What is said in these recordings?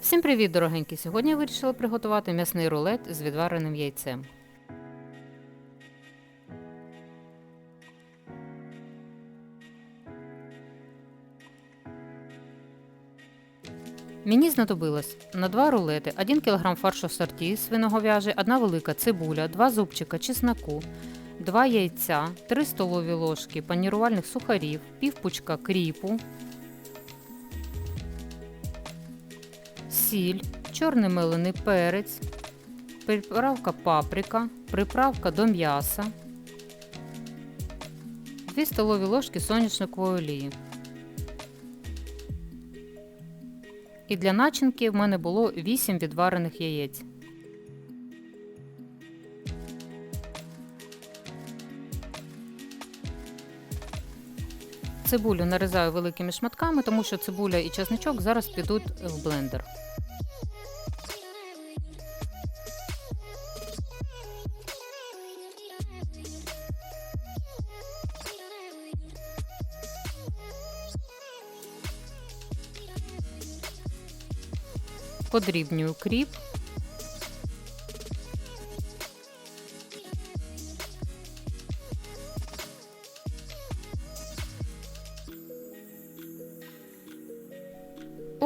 Всім привіт, дорогенькі! Сьогодні я вирішила приготувати м'ясний рулет з відвареним яйцем. Мені знадобилось на 2 рулети 1 кг фаршу сорті свиноговяжий, 1 велика цибуля, 2 зубчика чесноку, 2 яйця, 3 столові ложки панірувальних сухарів, пів пучка кріпу, сіль, чорний мелений перець, приправка паприка, приправка до м'яса, 2 столові ложки соняшникової олії. І для начинки в мене було 8 відварених яєць. Цибулю нарізаю великими шматками, тому що цибуля і чесничок зараз підуть в блендер. Подрібнюю кріп.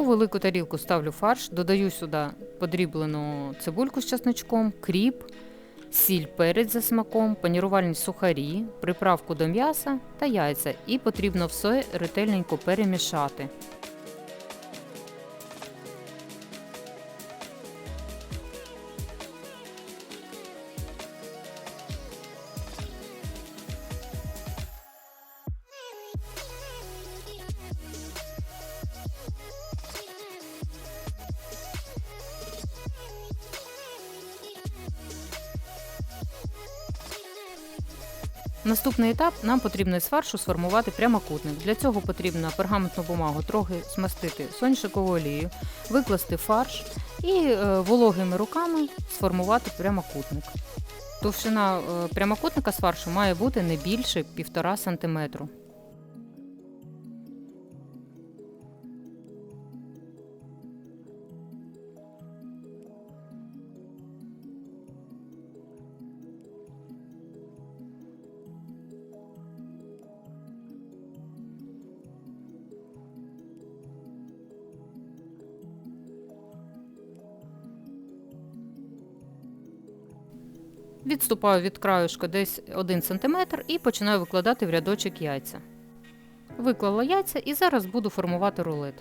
У велику тарілку ставлю фарш, додаю сюди подріблену цибульку з часничком, кріп, сіль, перець за смаком, панірувальні сухарі, приправку до м'яса та яйця. І потрібно все ретельненько перемішати. Наступний етап нам потрібно із фаршу сформувати прямокутник. Для цього потрібно пергаментну бумагу трохи смастити соняшниковою олією, викласти фарш і е, вологими руками сформувати прямокутник. Товщина е, прямокутника з фаршу має бути не більше 1,5 см. Відступаю від краюшка десь 1 см і починаю викладати в рядочок яйця. Виклала яйця і зараз буду формувати рулет.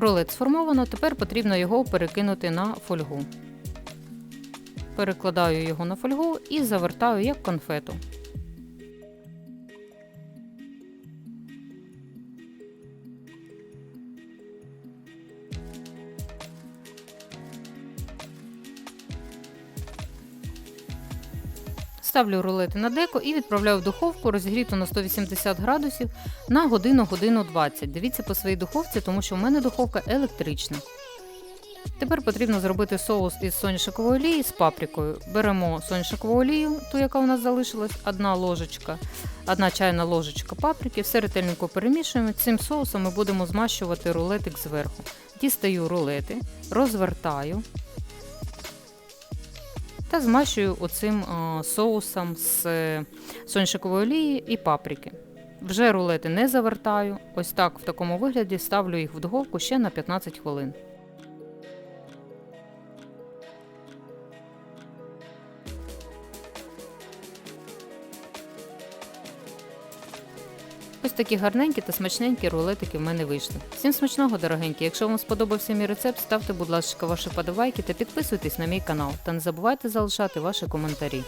Рулет сформовано, тепер потрібно його перекинути на фольгу. Перекладаю його на фольгу і завертаю як конфету. Ставлю рулети на деко і відправляю в духовку розігріту на 180 градусів на годину-годину 20. Дивіться по своїй духовці, тому що в мене духовка електрична. Тепер потрібно зробити соус із соняшникової олії з паприкою. Беремо соняшникову олію, ту, яка у нас залишилась, одна ложечка, одна чайна ложечка паприки, все ретельненько перемішуємо. Цим соусом ми будемо змащувати рулетик зверху. Дістаю рулети, розвертаю та змащую оцим а, соусом з е, соняшникової олії і паприки. Вже рулети не завертаю, ось так в такому вигляді ставлю їх в духовку ще на 15 хвилин. Ось такі гарненькі та смачненькі рулетики в мене вийшли. Всім смачного, дорогенькі! Якщо вам сподобався мій рецепт, ставте, будь ласка, ваші подобайки та підписуйтесь на мій канал. Та не забувайте залишати ваші коментарі.